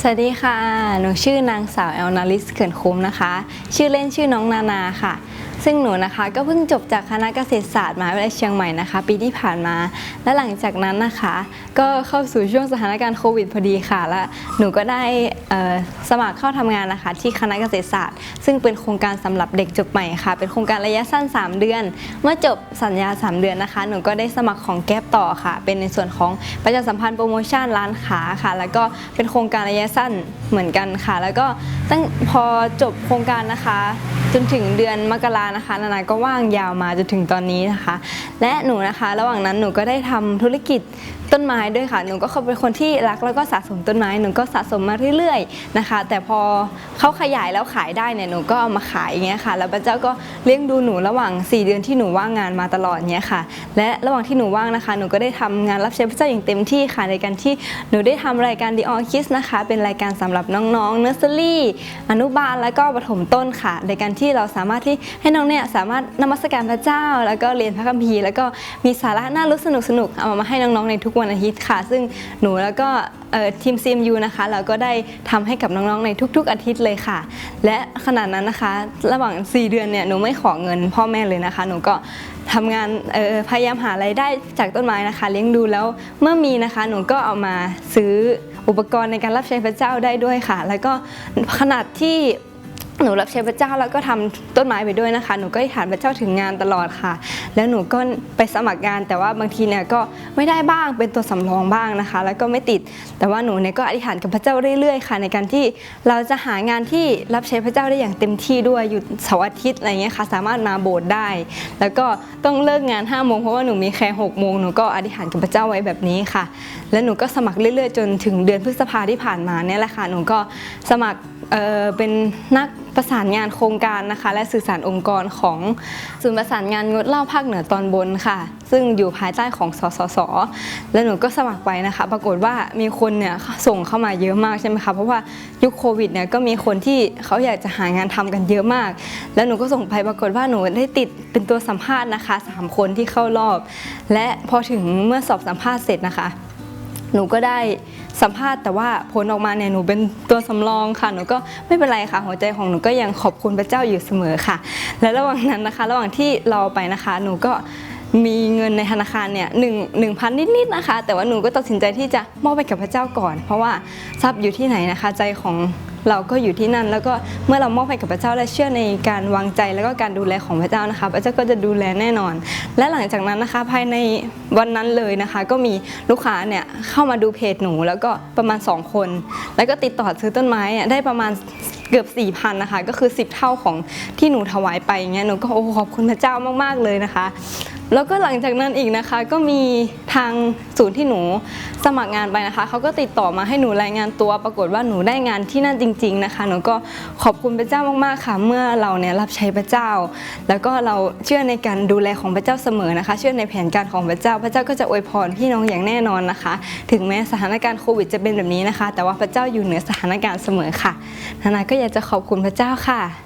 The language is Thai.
สวัสดีค่ะ หนูชื่อนางสาวแอลนาลิสเขื่อนคุ้มนะคะ ชื่อเล่นชื่อน้องนานาค่ะ ซึ่งหนูนะคะก็เพิ่งจบจากคณะเกษตรศาสตร์มหาวิทยาลัยเชียงใหม่นะคะ ปีที่ผ่านมา และหลังจากนั้นนะคะ ก็เข้าสู่ช่วงสถานการณ์โควิดพอดีค่ะ และหนูก็ได้สมัครเข้าทำงานนะคะ ที่คณะเกษตรศาสตร์ ซึ่งเป็นโครงการสำหรับเด็กจบใหม่ค่ะ เป็นโครงการระยะสั้น 3 เดือน เมื่อจบสัญญา 3 เดือนนะคะ หนูก็ได้สมัครของแก๊ปต่อค่ะ เป็นในส่วนของประชาสัมพันธ์โปรโมชั่นร้านค้าค่ะ แล้วก็เป็นโครงการระยะสั้นเหมือนกันค่ะ แล้วก็ตั้งพอจบโครงการนะคะ จนถึงเดือนมกรานะคะ นานาก็ว่างยาวมาจนถึงตอนนี้นะคะ และหนูนะคะ ระหว่างนั้นหนูก็ได้ทำธุรกิจต้นไม้ด้วยค่ะ หนูก็เป็นคนที่รักแล้วก็สะสมต้นไม้ หนูก็สะสมมาเรื่อยๆนะคะ แต่พอเขาขยายแล้วขายได้เนี่ย หนูก็เอามาขายอย่างเงี้ยค่ะ แล้วพระเจ้าก็เลี้ยงดูหนูระหว่าง 4 เดือนที่หนูว่างงานมาตลอดเงี้ยค่ะ และระหว่างที่หนูว่างนะคะ หนูก็ได้ทำงานรับใช้พระเจ้าอย่างเต็มที่ค่ะ ในการที่หนูได้ทำรายการ The All Kids นะคะ เป็นรายการสำหรับน้องๆเนอร์เซอรี่ อนุบาล แล้วก็ประถมต้นค่ะ ในการที่เราสามารถที่ให้น้องเนี่ยสามารถนมัสการพระเจ้า แล้วก็เรียนพระคัมภีร์ แล้วก็มีสาระน่ารู้สนุกสนุกเอามาให้น้องๆในทุกวันอาทิตย์ค่ะ ซึ่งหนูแล้วก็เอ่อทีม CMU นะคะ เราก็ได้ทำให้กับน้องๆในทุก ๆ อาทิตย์เลยค่ะ และขนาดนั้นนะคะ ระหว่าง 4 เดือนเนี่ยหนูไม่ขอเงินพ่อแม่เลยนะคะ หนูก็ทำงานออพยายามหารายได้จากต้นไม้นะคะ เลี้ยงดูแล้วเมื่อมีนะคะหนูก็เอามาซื้ออุปกรณ์ในการรับใช้พระเจ้าได้ด้วยค่ะ แล้วก็ขนาดที่ หนูรับใช้พระเจ้าแล้วก็ทำต้นไม้ไปด้วยนะคะ หนูก็อธิษฐานพระเจ้าถึงงานตลอดค่ะ แล้วหนูก็ไปสมัครงาน แต่ว่าบางทีเนี่ยก็ไม่ได้บ้างเป็นตัวสำรองบ้างนะคะ แล้วก็ไม่ติด แต่ว่าหนูเนี่ยก็อธิษฐานกับพระเจ้าเรื่อยๆค่ะ ในการที่เราจะหางานที่รับใช้พระเจ้าได้อย่างเต็มที่ด้วยหยุดเสาร์อาทิตย์อะไรเงี้ยค่ะ สามารถมาโบสถ์ได้ แล้วก็ต้องเลิกงาน5้าโมงเพราะว่าหนูมีแค่6กโมงหนูก็อธิษฐานกับพระเจ้าไว้แบบนี้ค่ะ แล้วหนูก็สมัครเรื่อย ๆ จนถึงเดือนพฤษภาที่ผ่านมาเนี่ยแหละค่ะ หนูก็สมัคร เเป็นนักประสานงานโครงการนะคะ และสื่อสารองค์กรของศูนย์ประสานงานงดเหล้าภาคเหนือตอนบนค่ะ ซึ่งอยู่ภายใต้ของสสส แล้วหนูก็สมัครไปนะคะ ปรากฏว่ามีคนเนี่ยส่งเข้ามาเยอะมากใช่ไหมคะ เพราะว่ายุคโควิดเนี่ยก็มีคนที่เขาอยากจะหางานทำกันเยอะมาก แล้วหนูก็ส่งไปปรากฏว่าหนูได้ติดเป็นตัวสัมภาษณ์นะคะสามคนที่เข้ารอบ และพอถึงเมื่อสอบสัมภาษณ์เสร็จนะคะ หนูก็ได้สัมภาษณ์แต่ว่าผลออกมาเนี่ยหนูเป็นตัวสำรองค่ะ หนูก็ไม่เป็นไรค่ะ หัวใจของหนูก็ยังขอบคุณพระเจ้าอยู่เสมอค่ะ และระหว่างนั้นนะคะ ระหว่างที่รอไปนะคะ หนูก็มีเงินในธนาคารเนี่ยหนึ่งหนึ่งพันนิดๆนะคะ แต่ว่าหนูก็ตัดสินใจที่จะมอบไปกับพระเจ้าก่อน เพราะว่าทรัพย์อยู่ที่ไหนนะคะ ใจของ เราก็อยู่ที่นั่น แล้วก็เมื่อเรามอบให้กับพระเจ้าและเชื่อในการวางใจแล้วก็การดูแลของพระเจ้านะคะพระเจ้าก็จะดูแลแน่นอน และหลังจากนั้นนะคะภายในวันนั้นเลยนะคะ ก็มีลูกค้าเนี่ยเข้ามาดูเพจหนูแล้วก็ประมาณ 2 คน แล้วก็ติดต่อซื้อต้นไม้ได้ประมาณเกือบ4 0 0 0นะคะ ก็คือ 10 เท่าของที่หนูถวายไปอย่างเงี้ยหนูก็โอ้ขอบคุณพระเจ้ามาก ๆ เลยนะคะ แล้วก็หลังจากนั้นอีกนะคะ ก็มีทางศูนย์ที่หนูสมัครงานไปนะคะเขาก็ติดต่อมาให้หนูรายงานตัว ปรากฏว่าหนูได้งานที่นั่นจริง ๆนะคะ หนูก็ขอบคุณพระเจ้ามากๆค่ะ เมื่อเราเนี่ยรับใช้พระเจ้า แล้วก็เราเชื่อในการดูแลของพระเจ้าเสมอนะคะ เชื่อในแผนการของพระเจ้า พระเจ้าก็จะอวยพรพี่น้องอย่างแน่นอนนะคะ ถึงแม้สถานการณ์โควิดจะเป็นแบบนี้นะคะ แต่ว่าพระเจ้าอยู่เหนือสถานการณ์เสมอค่ะนานาก็อยากจะขอบคุณพระเจ้าค่ะ